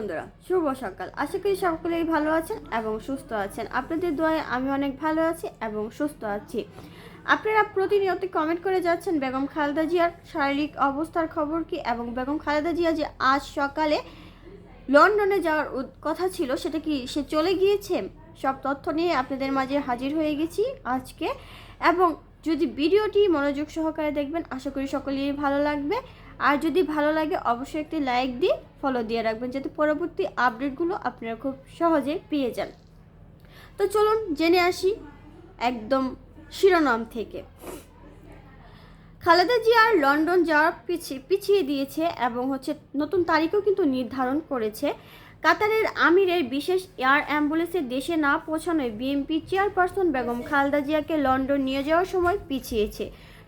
বন্ধুরা, শুভ সকাল। আশা করি সকলেই ভালো আছেন এবং সুস্থ আছেন। আপনাদের দোয়ায় আমি অনেক ভালো আছি এবং সুস্থ আছি। আপনারা প্রতিনিয়ত কমেন্ট করে যাচ্ছেন বেগম খালেদা জিয়ার শারীরিক অবস্থার খবর কি এবং বেগম খালেদা জিয়া যে আজ সকালে লন্ডনে যাওয়ার কথা ছিল, সেটা কি সে চলে গিয়েছে? সব তথ্য নিয়ে আপনাদের মাঝে হাজির হয়ে গেছি আজকে। এবং যদি ভিডিওটি মনোযোগ সহকারে দেখবেন, আশা করি সকলেই ভালো লাগবে। আর যদি ভালো লাগে, অবশ্যই একটি লাইক দিয়ে ফলো দিয়ে রাখবেন, যাতে পরবর্তী আপডেটগুলো আপনারা খুব সহজে পেয়ে যান। তো চলুন জেনে আসি একদম শিরোনাম থেকে। খালেদা জিয়ার লন্ডন যাওয়ার পিছিয়ে পিছিয়ে দিয়েছে এবং হচ্ছে নতুন তারিখও কিন্তু নির্ধারণ করেছে। কাতারের আমিরের বিশেষ এয়ার অ্যাম্বুলেন্সে দেশে না পৌঁছানোয় বিএনপি চেয়ারপারসন বেগম খালেদা জিয়াকে লন্ডন নিয়ে যাওয়ার সময় পিছিয়েছে।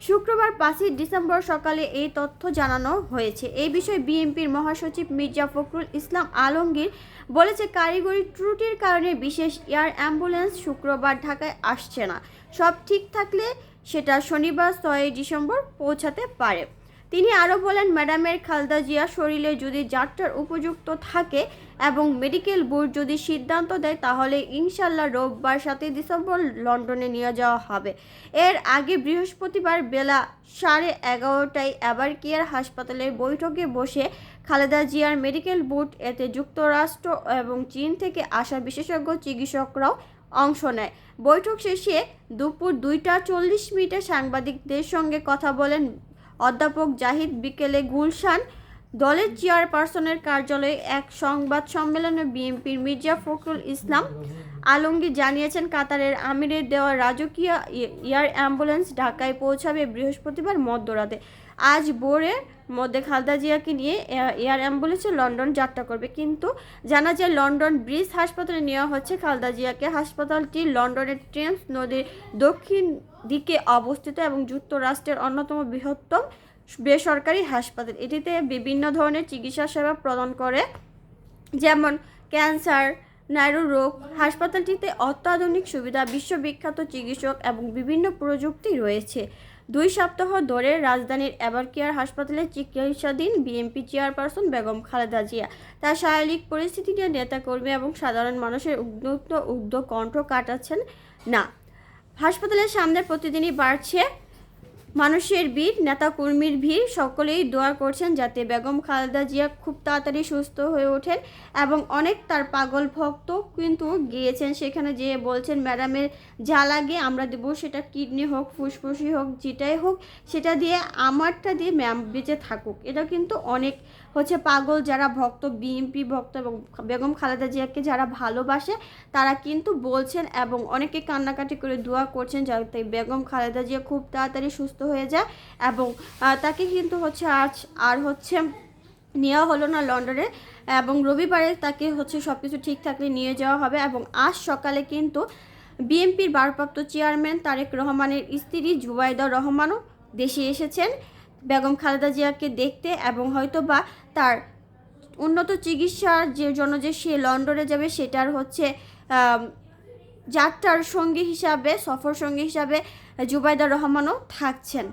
শুক্রবার পাঁচই ডিসেম্বর সকালে এই তথ্য জানানো হয়েছে। এই বিষয়ে বিএনপির মহাসচিব মির্জা ফখরুল ইসলাম আলমগীর বলেছে, কারিগরি ত্রুটির কারণে বিশেষ এয়ার অ্যাম্বুলেন্স শুক্রবার ঢাকায় আসছে না। সব ঠিক থাকলে সেটা শনিবার ছয়ই ডিসেম্বর পৌঁছাতে পারে। তিনি আরও বলেন, ম্যাডামের খালদা জিয়া শরীরে যদি যাত্রার উপযুক্ত থাকে এবং মেডিকেল বোর্ড যদি সিদ্ধান্ত দেয়, তাহলে ইনশাল্লাহ রোববার সাতই ডিসেম্বর লন্ডনে নিয়ে যাওয়া হবে। এর আগে বৃহস্পতিবার বেলা সাড়ে এগারোটায় এবার কেয়ার হাসপাতালের বৈঠকে বসে খালেদা জিয়ার মেডিকেল বোর্ড এতে যুক্তরাষ্ট্র এবং চীন থেকে আসা বিশেষজ্ঞ চিকিৎসকরাও অংশ নেয়। বৈঠক শেষে দুপুর দুইটা চল্লিশ মিনিটে সাংবাদিকদের সঙ্গে কথা বলেন অধ্যাপক জাহিদ বিকেলে গুলশান দলের চেয়ারপারসনের কার্যালয়ে এক সংবাদ সম্মেলনে বিএনপির মির্জা ফখরুল ইসলাম আলমগীর জানিয়েছেন, কাতারের আমিরের দেওয়া রাজকীয় এয়ার অ্যাম্বুলেন্স ঢাকায় পৌঁছাবে বৃহস্পতিবার মধ্যরাতে। আজ ভোরের মধ্যে খালদা জিয়াকে নিয়ে এয়ার অ্যাম্বুলেন্সে লন্ডন যাত্রা করবে। কিন্তু জানা যায়, লন্ডন ব্রিজ হাসপাতালে নেওয়া হচ্ছে। খালদা জিয়াকে হাসপাতালটি লন্ডনের টেমস নদীর দক্ষিণ দিকে অবস্থিত এবং যুক্তরাষ্ট্রের অন্যতম বৃহত্তম বেসরকারি হাসপাতাল। এটিতে বিভিন্ন ধরনের চিকিৎসা সেবা প্রদান করে, যেমন ক্যান্সার নাইরো রোগ। হাসপাতালটিতে অত্যাধুনিক সুবিধা, বিশ্ববিখ্যাত চিকিৎসক এবং বিভিন্ন প্রযুক্তি রয়েছে। দুই সপ্তাহ ধরে রাজধানীর এভারকেয়ার হাসপাতালে চিকিৎসাধীন বিএনপি চেয়ারপারসন বেগম খালেদা জিয়া। তার শারীরিক পরিস্থিতি নিয়ে নেতাকর্মী এবং সাধারণ মানুষের উদ্যুক্ত উদ্যোগ কণ্ঠ কাটাচ্ছেন না। হাসপাতালের সামনে প্রতিদিনই বাড়ছে মানুষের ভিড়, নেতাকর্মীর ভিড়, সকলেই দোয়া করছেন যাতে বেগম খালেদা জিয়া খুব তাড়াতাড়ি সুস্থ হয়ে ওঠেন এবং অনেক তার পাগল ভক্ত কিন্তু গিয়েছেন সেখানে যেয়ে বলছেন, ম্যাডামের যা লাগে আমরা দেবো, সেটা কিডনি হোক, ফুসফুসি হোক, যেটাই হোক, সেটা দিয়ে আমারটা দিয়ে ম্যাম বেঁচে থাকুক। এটা কিন্তু অনেক হচ্ছে পাগল যারা ভক্ত বিএমপি ভক্ত এবং বেগম খালেদা জিয়াকে যারা ভালোবাসে, তারা কিন্তু বলছেন এবং অনেকে কান্নাকাটি করে দোয়া করছেন যাতে বেগম খালেদা জিয়া খুব তাড়াতাড়ি সুস্থ হয়ে যায় এবং তাকে কিন্তু হচ্ছে আজ আর হচ্ছে নেওয়া হলো না লন্ডনে এবং রবিবারে তাকে হচ্ছে সব কিছু ঠিক থাকলে নিয়ে যাওয়া হবে এবং আজ সকালে কিন্তু বিএনপির ভারপ্রাপ্ত চেয়ারম্যান তারেক রহমানের স্ত্রী জুবাইদা রহমানও দেশে এসেছেন বেগম খালেদা জিয়াকে দেখতে এবং হয়তো বা তার উন্নত চিকিৎসার যে জন্য যে সে লন্ডনে যাবে সেটার হচ্ছে যাত্রার সঙ্গী হিসাবে সফর সঙ্গী হিসাবে জুবাইদা রহমানও থাকছেন।